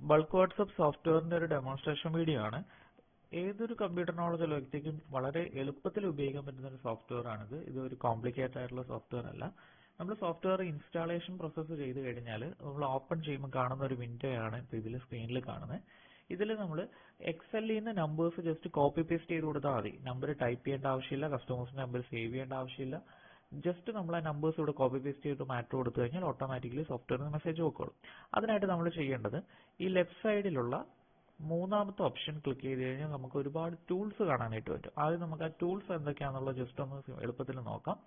Bulk WhatsApp സോഫ്റ്റ്വെയറിന്റെ ഒരു demonstration video ആണ്. ഏതൊരു കമ്പ്യൂട്ടർ വ്യക്തിക്കും വളരെ എളുപ്പത്തിൽ ഉപയോഗിക്കാൻ പറ്റുന്ന ഒരു സോഫ്റ്റ്വെയർ ആണിത്. ഇത് ഒരു കോംപ്ലിക്കേറ്റഡ് ആയിട്ടുള്ള സോഫ്റ്റ്വെയർ അല്ല. നമ്മൾ സോഫ്റ്റ്വെയർ ഇൻസ്റ്റാളേഷൻ പ്രോസസ്സ് ചെയ്ത് കഴിഞ്ഞാൽ നമ്മൾ ഓപ്പൺ ചെയ്യുമ്പോൾ കാണുന്ന ഒരു വിൻഡോ ആണ് ഇപ്പോൾ ഇതിൽ സ്ക്രീനിൽ കാണുന്നത് ഇതിൽ നമ്മൾ എക്സലിൽ നിന്ന് നമ്പേഴ്സ് ജസ്റ്റ് കോപ്പി പേസ്റ്റ് ചെയ്ത് കൊടുത്താൽ മതി. നമ്പർ ടൈപ്പ് ചെയ്യേണ്ട ആവശ്യമില്ല കസ്റ്റമേഴ്സിന്റെ നമ്പർ സേവ് ചെയ്യേണ്ട ആവശ്യമില്ല. ജസ്റ്റ് നമ്മൾ ആ നമ്പേഴ്സ് ഇവിടെ കോപ്പി പേസ്റ്റ് ചെയ്ത് മാറ്റർ കൊടുത്തു കഴിഞ്ഞാൽ ഓട്ടോമാറ്റിക്കലി സോഫ്റ്റ്വെയറിന് മെസ്സേജ് പോയിക്കോളും അതിനായിട്ട് നമ്മൾ ചെയ്യേണ്ടത് ഈ ലെഫ്റ്റ് സൈഡിലുള്ള മൂന്നാമത്തെ ഓപ്ഷൻ ക്ലിക്ക് ചെയ്ത് കഴിഞ്ഞാൽ നമുക്ക് ഒരുപാട് ടൂൾസ് കാണാനായിട്ട് പറ്റും. ആദ്യം നമുക്ക് ആ ടൂൾസ് എന്തൊക്കെയാണെന്നുള്ള ജസ്റ്റ് ഒന്ന് എളുപ്പത്തിൽ നോക്കാം.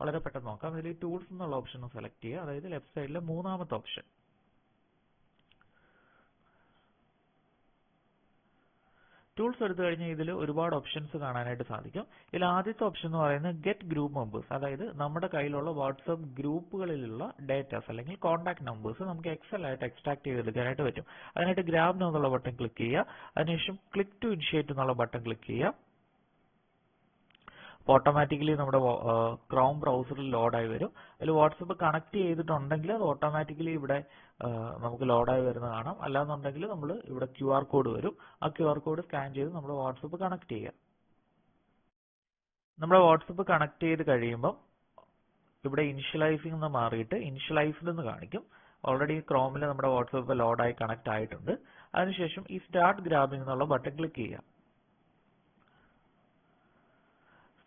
വളരെ പെട്ടെന്ന് നോക്കാം. ഇതിൽ ടൂൾസ് എന്നുള്ള ഓപ്ഷൻ സെലക്ട് ചെയ്യുക. അതായത് ലെഫ്റ്റ് സൈഡിലെ മൂന്നാമത്തെ ഓപ്ഷൻ ടൂൾസ് എടുത്തു കഴിഞ്ഞാൽ ഇതിൽ ഒരുപാട് ഓപ്ഷൻസ് കാണാനായിട്ട് സാധിക്കും. ഇതിൽ ആദ്യത്തെ ഓപ്ഷൻ എന്ന് പറയുന്നത് ഗെറ്റ് ഗ്രൂപ്പ് മെമ്പേഴ്സ് അതായത് നമ്മുടെ കയ്യിലുള്ള വാട്സപ്പ് ഗ്രൂപ്പുകളിലുള്ള ഡേറ്റാസ് അല്ലെങ്കിൽ കോൺടാക്ട് നമ്പേഴ്സ് നമുക്ക് എക്സൽ ആയിട്ട് എക്സ്ട്രാക്ട് ചെയ്തെടുക്കാനായിട്ട് പറ്റും. അതിനായിട്ട് ഗ്രാബ് എന്നുള്ള ബട്ടൺ ക്ലിക്ക് ചെയ്യുക. അതിനുശേഷം ക്ലിക്ക് ടു ഇനിഷ്യേറ്റ് എന്നുള്ള ബട്ടൺ ക്ലിക്ക് ചെയ്യുക. ഓട്ടോമാറ്റിക്കലി നമ്മുടെ ക്രോം ബ്രൗസറിൽ ലോഡായി വരും. അതിൽ വാട്സപ്പ് കണക്ട് ചെയ്തിട്ടുണ്ടെങ്കിൽ അത് ഓട്ടോമാറ്റിക്കലി ഇവിടെ നമുക്ക് ലോഡായി വരുന്ന കാണാം. അല്ലാന്നുണ്ടെങ്കിൽ നമ്മൾ ഇവിടെ ക്യു ആർ കോഡ് വരും. ആ ക്യു ആർ കോഡ് സ്കാൻ ചെയ്ത് നമ്മുടെ വാട്സപ്പ് കണക്ട് ചെയ്യാം. നമ്മുടെ വാട്സപ്പ് കണക്ട് ചെയ്ത് കഴിയുമ്പോൾ ഇവിടെ ഇനിഷ്യലൈസിംഗ് എന്ന് മാറിയിട്ട് ഇനിഷ്യലൈസ്ഡ് എന്ന് കാണിക്കും. ഓൾറെഡി ക്രോമിൽ നമ്മുടെ വാട്സപ്പ് ലോഡായി കണക്ട് ആയിട്ടുണ്ട്. അതിനുശേഷം ഈ സ്റ്റാർട്ട് ഗ്രാബിംഗ് എന്നുള്ള ബട്ടൺ ക്ലിക്ക് ചെയ്യുക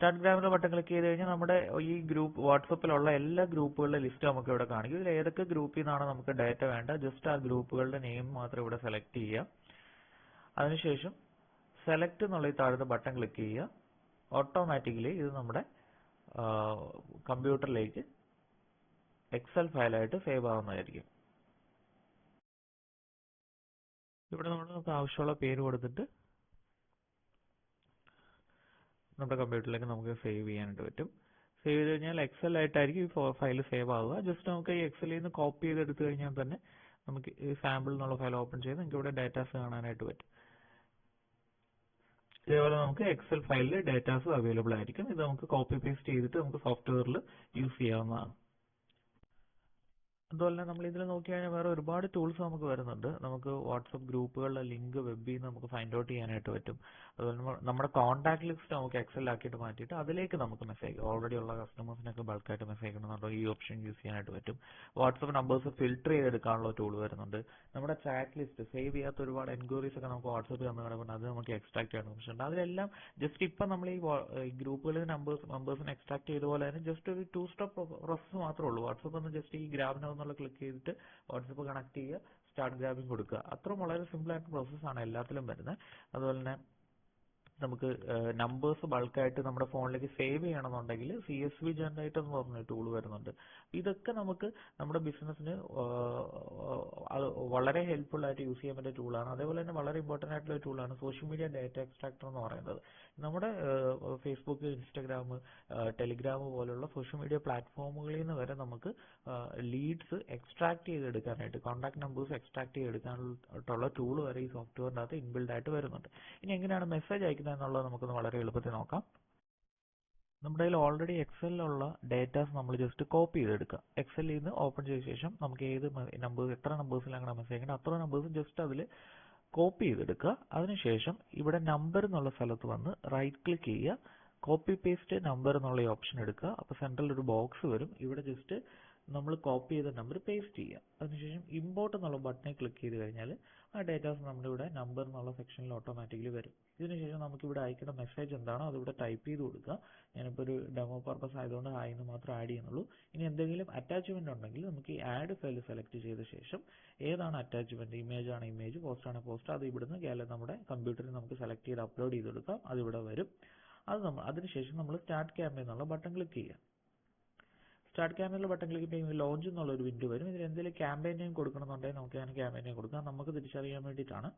സ്റ്റാർട്ട് ഗ്രാമിന്റെ ബട്ടൺ ക്ലിക്ക് ചെയ്ത് കഴിഞ്ഞാൽ നമ്മുടെ ഈ ഗ്രൂപ്പ് വാട്സപ്പിലുള്ള എല്ലാ ഗ്രൂപ്പുകളുടെ ലിസ്റ്റ് നമുക്ക് ഇവിടെ കാണിക്കും ഇതിൽ ഏതൊക്കെ ഗ്രൂപ്പിൽ നിന്നാണ് നമുക്ക് ഡാറ്റ വേണ്ട ജസ്റ്റ് ആ ഗ്രൂപ്പുകളുടെ നെയിം മാത്രം ഇവിടെ സെലക്ട് ചെയ്യുക. അതിനുശേഷം സെലക്ട് എന്നുള്ള ഈ താഴത്തെ ബട്ടൺ ക്ലിക്ക് ചെയ്യുക. ഓട്ടോമാറ്റിക്കലി ഇത് നമ്മുടെ കമ്പ്യൂട്ടറിലേക്ക് എക്സൽ ഫയലായിട്ട് സേവ് ആവുന്നതായിരിക്കും. ഇവിടെ നമ്മൾ നമുക്ക് ആവശ്യമുള്ള പേര് കൊടുത്തിട്ട് നമ്മുടെ കമ്പ്യൂട്ടറിലേക്ക് നമുക്ക് സേവ് ചെയ്യാനായിട്ട് പറ്റും. സേവ് ചെയ്ത് കഴിഞ്ഞാൽ എക്സൽ ആയിട്ടായിരിക്കും ഈ ഫയൽ സേവ് ആവുക. ജസ്റ്റ് നമുക്ക് ഈ എക്സലിൽ നിന്ന് കോപ്പി ചെയ്ത് എടുത്തു കഴിഞ്ഞാൽ തന്നെ നമുക്ക് ഈ സാമ്പിൾ എന്നുള്ള ഫയൽ ഓപ്പൺ ചെയ്ത് നമുക്ക് ഇവിടെ ഡാറ്റാസ് കാണാനായിട്ട് പറ്റും. ഇതേപോലെ നമുക്ക് എക്സൽ ഫയലിൽ ഡാറ്റാസ് അവൈലബിൾ ആയിരിക്കും. ഇത് നമുക്ക് കോപ്പി പേസ്റ്റ് ചെയ്തിട്ട് നമുക്ക് സോഫ്റ്റ്വെയറിൽ യൂസ് ചെയ്യാവുന്നതാണ്. അതുപോലെ തന്നെ നമ്മൾ ഇതിൽ നോക്കിക്കഴിഞ്ഞാൽ വേറെ ഒരുപാട് ടൂൾസ് നമുക്ക് വരുന്നുണ്ട്. നമുക്ക് വാട്സപ്പ് ഗ്രൂപ്പുകളുടെ ലിങ്ക് വെബിൽ നിന്ന് നമുക്ക് ഫൈൻഡ് ഔട്ട് ചെയ്യാനായിട്ട് പറ്റും. അതുപോലെ നമ്മുടെ കോൺടാക്ട് ലിസ്റ്റ് നമുക്ക് എക്സൽ ആക്കിയിട്ട് മാറ്റിയിട്ട് അതിലേക്ക് നമുക്ക് മെസ്സേജ് ഓൾറെഡി ഉള്ള കസ്റ്റമേഴ്സിനൊക്കെ ബൾക്കായിട്ട് മെസ്സേജ് അയക്കണമെന്നുണ്ടോ ഈ ഓപ്ഷൻ യൂസ് ചെയ്യാനായിട്ട് പറ്റും. വാട്സപ്പ് നമ്പേഴ്സ് ഫിൽട്ടർ ചെയ്തെടുക്കാനുള്ള ടൂൾ വരുന്നുണ്ട്. നമ്മുടെ ചാറ്റ് ലിസ്റ്റ് സേവ് ചെയ്യാത്ത ഒരുപാട് എൻക്വയറീസ് ഒക്കെ നമുക്ക് വാട്സപ്പിൽ തന്നു കിടപ്പുണ്ട്. അത് നമുക്ക് എക്സ്ട്രാക്ട് ചെയ്യാൻ ഓപ്ഷൻ ഉണ്ട് അതിലെല്ലാം ജസ്റ്റ് ഇപ്പം നമ്മൾ ഈ ഗ്രൂപ്പുകളിൽ നമ്പേഴ്സ് മെമ്പേഴ്സിനെ എക്സ്ട്രാക്ട് ചെയ്ത പോലെ തന്നെ ജസ്റ്റ് ഒരു ടു സ്റ്റെപ്പ് പ്രോസസ്സ് മാത്രമേ ഉള്ളൂ. വാട്സപ്പ് ഒന്ന് ജസ്റ്റ് ഈ ഗ്രാബിനോ എന്നുള്ള ക്ലിക്ക് ചെയ്തിട്ട് വാട്സപ്പ് കണക്ട് ചെയ്യുക സ്റ്റാർട്ട് ഗ്രാബിംഗ് കൊടുക്കുക. അത്ര വളരെ സിമ്പിൾ ആയിട്ട് പ്രോസസ്സാണ് എല്ലാത്തിലും വരുന്നത്. അതുപോലെ തന്നെ നമുക്ക് നമ്പേഴ്സ് ബൾക്കായിട്ട് നമ്മുടെ ഫോണിലേക്ക് സേവ് ചെയ്യണമെന്നുണ്ടെങ്കിൽ സി എസ് വി ജനറേറ്റർ എന്ന് പറഞ്ഞ ടൂൾ വരുന്നുണ്ട്. ഇതൊക്കെ നമുക്ക് നമ്മുടെ ബിസിനസ്സിന് വളരെ ഹെൽപ്ഫുൾ ആയിട്ട് യൂസ് ചെയ്യാൻ പറ്റിയ ടൂളാണ് അതേപോലെ തന്നെ വളരെ ഇമ്പോർട്ടന്റ് ആയിട്ടുള്ള ഒരു ടൂളാണ് സോഷ്യൽ മീഡിയ ഡാറ്റ എക്സ്ട്രാക്ടർ എന്ന് പറയുന്നത്. നമ്മുടെ ഫേസ്ബുക്ക് ഇൻസ്റ്റാഗ്രാം ടെലിഗ്രാം പോലുള്ള സോഷ്യൽ മീഡിയ പ്ലാറ്റ്ഫോമുകളിൽ നിന്ന് വരെ നമുക്ക് ലീഡ്സ് എക്സ്ട്രാക്ട് ചെയ്തെടുക്കാനായിട്ട് കോൺടാക്ട് നമ്പേഴ്സ് എക്സ്ട്രാക്ട് ചെയ്തെടുക്കാനായിട്ടുള്ള ടൂൾ വരെ ഈ സോഫ്റ്റ്വെയറിന്റെ അകത്ത് ഇൻബിൽഡ് ആയിട്ട് വരുന്നുണ്ട്. ഇനി എങ്ങനെയാണ് മെസ്സേജ് അയക്കുന്നത്? എന്നുള്ളത് നമുക്കൊന്ന് വളരെ എളുപ്പത്തിൽ നോക്കാം. നമ്മുടെ കയ്യിൽ ഓൾറെഡി എക്സലിലുള്ള ഡേറ്റാസ് നമ്മൾ ജസ്റ്റ് കോപ്പി ചെയ്തെടുക്കുക. എക്സലിൽ നിന്ന് ഓപ്പൺ ചെയ്ത ശേഷം നമുക്ക് ഏത് നമ്പേഴ്സ് എത്ര നമ്പേഴ്സിലാണ് മെസ്സേജ് അയക്കേണ്ടത്? അത്ര നമ്പേഴ്സ് ജസ്റ്റ് അതിൽ കോപ്പി ചെയ്തെടുക്കുക. അതിനുശേഷം ഇവിടെ നമ്പർ എന്നുള്ള സ്ഥലത്ത് വന്ന് റൈറ്റ് ക്ലിക്ക് ചെയ്യുക. കോപ്പി പേസ്റ്റ് നമ്പർ എന്നുള്ള ഓപ്ഷൻ എടുക്കുക. അപ്പോൾ സെൻട്രൽ ഒരു ബോക്സ് വരും. ഇവിടെ ജസ്റ്റ് നമ്മൾ കോപ്പി ചെയ്ത നമ്പർ പേസ്റ്റ് ചെയ്യുക. അതിനുശേഷം ഇമ്പോർട്ട് എന്നുള്ള ബട്ടണിൽ ക്ലിക്ക് ചെയ്ത് കഴിഞ്ഞാൽ ആ ഡേറ്റാസ് നമ്മളിവിടെ നമ്പർ എന്നുള്ള സെക്ഷനിൽ ഓട്ടോമാറ്റിക്കലി വരും. ഇതിനുശേഷം നമുക്ക് ഇവിടെ അയക്കേണ്ട മെസ്സേജ് എന്താണോ അതിവിടെ ടൈപ്പ് ചെയ്ത് കൊടുക്കുക. ഞാനിപ്പോൾ ഒരു ഡെമോ പർപ്പസ് ആയതുകൊണ്ട് ഹായ് എന്ന് മാത്രം ആഡ് ചെയ്യുന്നുള്ളൂ. ഇനി എന്തെങ്കിലും അറ്റാച്ച്മെന്റ് ഉണ്ടെങ്കിൽ നമുക്ക് ഈ ആഡ് ഫയൽ സെലക്ട് ചെയ്ത ശേഷം ഏതാണ് അറ്റാച്ച്മെന്റ് ഇമേജ് ആണ് ഇമേജ് പോസ്റ്റ് ആണ് പോസ്റ്റ് അത് ഇവിടുന്ന് നമ്മുടെ കമ്പ്യൂട്ടറിൽ നമുക്ക് സെലക്ട് ചെയ്ത് അപ്ലോഡ് ചെയ്ത് കൊടുക്കാം അത് ഇവിടെ വരും. അത് നമ്മൾ അതിനുശേഷം നമ്മൾ സ്റ്റാർട്ട് ക്യാമ്പ് എന്നുള്ള ബട്ടൺ ക്ലിക്ക് ചെയ്യുക. സ്റ്റാർട്ട് ക്യാമ്പയിനിൽ ബട്ടൺ ക്ലിക്ക് ചെയ്യുമ്പോൾ ലോഞ്ച് എന്നുള്ള ഒരു വിൻഡോ വരും. ഇതിൽ എന്തെങ്കിലും ക്യാമ്പയിൻ നെയിം കൊടുക്കണമെന്നുണ്ടെങ്കിൽ നമുക്ക് അതിന് ക്യാമ്പയിൻ നെയിം കൊടുക്കാം. നമുക്ക് തിരിച്ചറിയാൻ വേണ്ടിയിട്ടാണ്.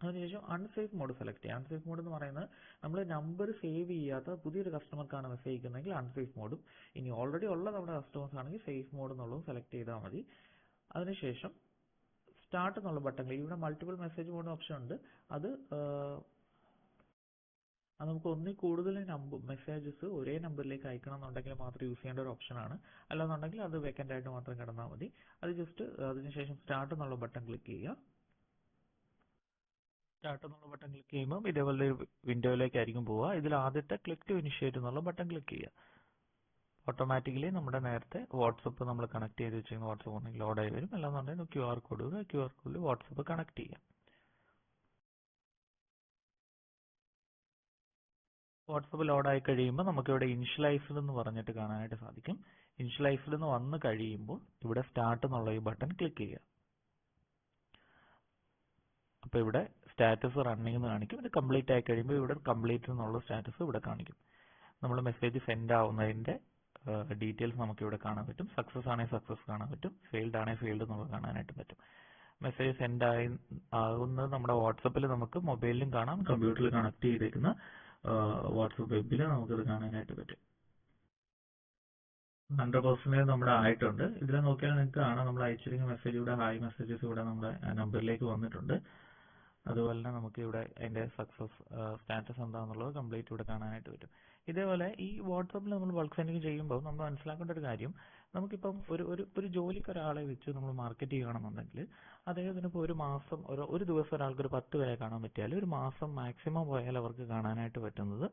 അതിനുശേഷം അൺസേഫ് മോഡ് സെലക്ട് ചെയ്യുക. അൺസേഫ് മോഡ് എന്ന് പറയുന്നത് നമ്മൾ നമ്പർ സേവ് ചെയ്യാത്ത പുതിയൊരു കസ്റ്റമർക്കാണ് മെസ്സേജ് അയക്കുന്നതെങ്കിൽ അൺസേഫ് മോഡും ഇനി ഓൾറെഡി ഉള്ള നമ്മുടെ കസ്റ്റമേഴ്സ് ആണെങ്കിൽ സേഫ് മോഡ് എന്നുള്ളതും സെലക്ട് ചെയ്താൽ മതി. അതിനുശേഷം സ്റ്റാർട്ട് എന്നുള്ള ബട്ടൺ ക്ലിക്ക് ഇവിടെ മൾട്ടിപ്പിൾ മെസ്സേജ് മോഡ് ഓപ്ഷൻ ഉണ്ട്. അത് അത് നമുക്ക് ഒന്നിൽ കൂടുതൽ നമ്പർ മെസ്സേജസ് ഒരേ നമ്പറിലേക്ക് അയക്കണം എന്നുണ്ടെങ്കിൽ മാത്രം യൂസ് ചെയ്യേണ്ട ഒരു ഓപ്ഷനാണ് അല്ലാന്നുണ്ടെങ്കിൽ അത് വേക്കന്റ് ആയിട്ട് മാത്രം കിടന്നാൽ മതി. അത് ജസ്റ്റ് അതിനുശേഷം സ്റ്റാർട്ട് എന്നുള്ള ബട്ടൺ ക്ലിക്ക് ചെയ്യുക. സ്റ്റാർട്ട് എന്നുള്ള ബട്ടൺ ക്ലിക്ക് ചെയ്യുമ്പോൾ ഇതേപോലെ ഒരു വിൻഡോയിലേക്ക് ആയിരിക്കും പോവുക. ഇതിൽ ആദ്യത്തെ ക്ലിക്ക് ടു ഇനിഷ്യേറ്റ് എന്നുള്ള ബട്ടൺ ക്ലിക്ക് ചെയ്യുക. ഓട്ടോമാറ്റിക്കലി നമ്മുടെ നേരത്തെ വാട്സപ്പ് നമ്മൾ കണക്ട് ചെയ്ത് വെച്ചിരുന്ന വാട്സപ്പ് ഉണ്ടെങ്കിൽ ലോഡായി വരും. അല്ലാന്നുണ്ടെങ്കിൽ Q R code Q R കോഡിൽ വാട്സപ്പ് കണക്ട് ചെയ്യാം. വാട്സപ്പ് ലോഡായി കഴിയുമ്പോൾ നമുക്ക് ഇവിടെ ഇനിഷ്യലൈസ്ഡ് എന്ന് പറഞ്ഞിട്ട് കാണാനായിട്ട് സാധിക്കും. ഇനിഷ്യലൈസ്ഡ് എന്ന് വന്ന് കഴിയുമ്പോൾ ഇവിടെ സ്റ്റാർട്ട് എന്നുള്ള ഈ ബട്ടൺ ക്ലിക്ക് ചെയ്യുക. അപ്പോൾ ഇവിടെ സ്റ്റാറ്റസ് റണ്ണിംഗ് എന്ന് കാണിക്കും. ഇത് കംപ്ലീറ്റ് ആയി കഴിയുമ്പോൾ ഇവിടെ കംപ്ലീറ്റ് എന്നുള്ള സ്റ്റാറ്റസ് ഇവിടെ കാണിക്കും. നമ്മൾ മെസ്സേജ് സെൻഡ് ആവുന്നതിന്റെ ഡീറ്റെയിൽസ് നമുക്ക് ഇവിടെ കാണാൻ പറ്റും. സക്സസ് ആണെങ്കിൽ സക്സസ് കാണാൻ പറ്റും. ഫെയിൽഡ് ആണെങ്കിൽ ഫെയിൽഡ് നമുക്ക് കാണാനായിട്ട് പറ്റും. മെസ്സേജ് സെൻഡ് ആയി ആകുന്നത് നമ്മുടെ വാട്സപ്പിൽ നമുക്ക് മൊബൈലിലും കാണാം. കമ്പ്യൂട്ടറിൽ കണക്ട് ചെയ്തേക്കുന്ന വാട്സപ്പ് വെബിൽ നമുക്കിത് കാണാനായിട്ട് പറ്റും. ഹൺഡ്രഡ് പെർസെന്റേജ് നമ്മുടെ ആയിട്ടുണ്ട്. ഇതിൽ നോക്കിയാൽ നിങ്ങൾക്ക് കാണാം നമ്മൾ അയച്ചിരിക്കുന്ന മെസ്സേജ് ഇവിടെ ഹായ് മെസ്സേജസ് ഇവിടെ നമ്മുടെ നമ്പറിലേക്ക് വന്നിട്ടുണ്ട്. അതുപോലെ തന്നെ നമുക്ക് ഇവിടെ അതിന്റെ സക്സസ് സ്റ്റാറ്റസ് എന്താണെന്നുള്ളത് കംപ്ലീറ്റ് ഇവിടെ കാണാനായിട്ട് പറ്റും. ഇതേപോലെ ഈ വാട്സപ്പിൽ നമ്മൾ ബൾക്ക് സെൻഡിങ് ചെയ്യുമ്പോൾ നമ്മൾ മനസ്സിലാക്കേണ്ട ഒരു കാര്യം നമുക്കിപ്പം ഒരു ഒരു ഒരു ജോലിക്ക് ഒരാളെ വെച്ച് നമ്മൾ മാർക്കറ്റ് ചെയ്യുകയാണെന്നുണ്ടെങ്കിൽ അദ്ദേഹത്തിന് ഇപ്പോൾ ഒരു മാസം ഒരു ഒരു ദിവസം ഒരാൾക്ക് ഒരു പത്ത് പേരെ കാണാൻ പറ്റിയാൽ ഒരു മാസം മാക്സിമം പോയാൽ അവർക്ക് കാണാനായിട്ട് പറ്റുന്നത്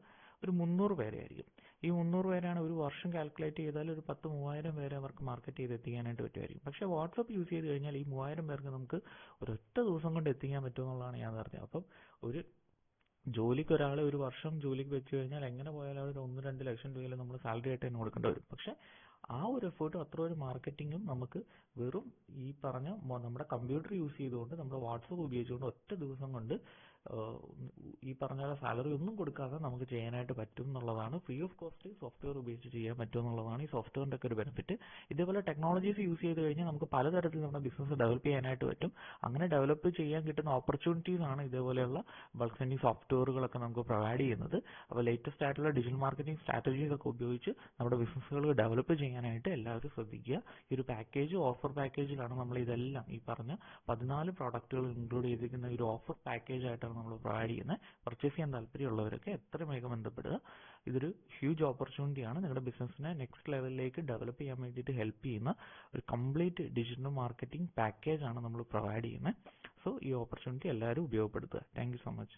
ഒരു മുന്നൂറ് പേരെ ആയിരിക്കും. ഈ മുന്നൂറ് പേരാണ് ഒരു വർഷം കാൽക്കുലേറ്റ് ചെയ്താൽ ഒരു പത്ത് മൂവായിരം പേരെ അവർക്ക് മാർക്കറ്റ് ചെയ്ത് എത്തിക്കാനായിട്ട് പറ്റുമായിരിക്കും. പക്ഷേ വാട്സപ്പ് യൂസ് ചെയ്ത് കഴിഞ്ഞാൽ ഈ മൂവായിരം പേർക്ക് നമുക്ക് ഒരൊറ്റ ദിവസം കൊണ്ട് എത്തിക്കാൻ പറ്റുമെന്നുള്ളതാണ് യാഥാർത്ഥ്യം. അപ്പം ഒരു ജോലിക്ക് ഒരാളെ ഒരു വർഷം ജോലിക്ക് വെച്ച് കഴിഞ്ഞാൽ എങ്ങനെ പോയാലും ഒരു ഒന്ന് രണ്ട് ലക്ഷം രൂപയിൽ നമ്മൾ സാലറി ആയിട്ട് തന്നെ കൊടുക്കേണ്ടി വരും. പക്ഷെ ആ ഒരു എഫേർട്ടും അത്ര ഒരു മാർക്കറ്റിങ്ങും നമുക്ക് വെറും ഈ പറഞ്ഞ നമ്മുടെ കമ്പ്യൂട്ടർ യൂസ് ചെയ്തുകൊണ്ട് നമ്മുടെ വാട്സപ്പ് ഉപയോഗിച്ചുകൊണ്ട് ഒറ്റ ദിവസം കൊണ്ട് ഈ പറഞ്ഞ പോലെ സാലറി ഒന്നും കൊടുക്കാതെ നമുക്ക് ചെയ്യാനായിട്ട് പറ്റും എന്നുള്ളതാണ്. ഫ്രീ ഓഫ് കോസ്റ്റ് സോഫ്റ്റ്വെയർ ഉപയോഗിച്ച് ചെയ്യാൻ പറ്റും എന്നുള്ളതാണ് ഈ സോഫ്റ്റ്വെയറിന്റെ ഒക്കെ ഒരു ബെനിഫിറ്റ് ഇതേപോലെ ടെക്നോളജീസ് യൂസ് ചെയ്ത് കഴിഞ്ഞാൽ നമുക്ക് പലതരത്തിൽ നമ്മുടെ ബിസിനസ് ഡെവലപ്പ് ചെയ്യാനായിട്ട് പറ്റും. അങ്ങനെ ഡെവലപ്പ് ചെയ്യാൻ കിട്ടുന്ന ഓപ്പർച്യൂണിറ്റീസ് ആണ് ഇതേപോലെയുള്ള ബൾക്ക് സെൻഡിങ് സോഫ്റ്റ്വെയറുകളൊക്കെ നമുക്ക് പ്രൊവൈഡ് ചെയ്യുന്നത്. അപ്പോൾ ലേറ്റസ്റ്റ് ആയിട്ടുള്ള ഡിജിറ്റൽ മാർക്കറ്റിംഗ് സ്ട്രാറ്റജീസ് ഒക്കെ ഉപയോഗിച്ച് നമ്മുടെ ബിസിനസ്സുകൾ ഡെവലപ്പ് ചെയ്യാനായിട്ട് എല്ലാവരും ശ്രദ്ധിക്കുക. ഈ ഒരു പാക്കേജ് ഓഫർ പാക്കേജിലാണ് നമ്മൾ ഇതെല്ലാം ഈ പറഞ്ഞ പതിനാല് പ്രോഡക്റ്റുകൾ ഇൻക്ലൂഡ് ചെയ്തിരിക്കുന്ന ഒരു ഓഫർ പാക്കേജ് ആയിട്ടാണ് നമ്മൾ പ്രൊവൈഡ് ചെയ്യുന്നത് പർച്ചേസ് ചെയ്യാൻ താല്പര്യമുള്ളവരൊക്കെ എത്രയും വേഗം ബന്ധപ്പെടുക. ഇതൊരു ഹ്യൂജ് ഓപ്പർച്യൂണിറ്റിയാണ് നിങ്ങളുടെ ബിസിനസ്സിനെ നെക്സ്റ്റ് ലെവലിലേക്ക് ഡെവലപ്പ് ചെയ്യാൻ വേണ്ടിയിട്ട് ഹെൽപ്പ് ചെയ്യുന്ന ഒരു കംപ്ലീറ്റ് ഡിജിറ്റൽ മാർക്കറ്റിംഗ് പാക്കേജ് ആണ് നമ്മൾ പ്രൊവൈഡ് ചെയ്യുന്നത്. സോ ഈ ഓപ്പർച്യൂണിറ്റി എല്ലാവരും ഉപയോഗപ്പെടുത്തുക. Thank so much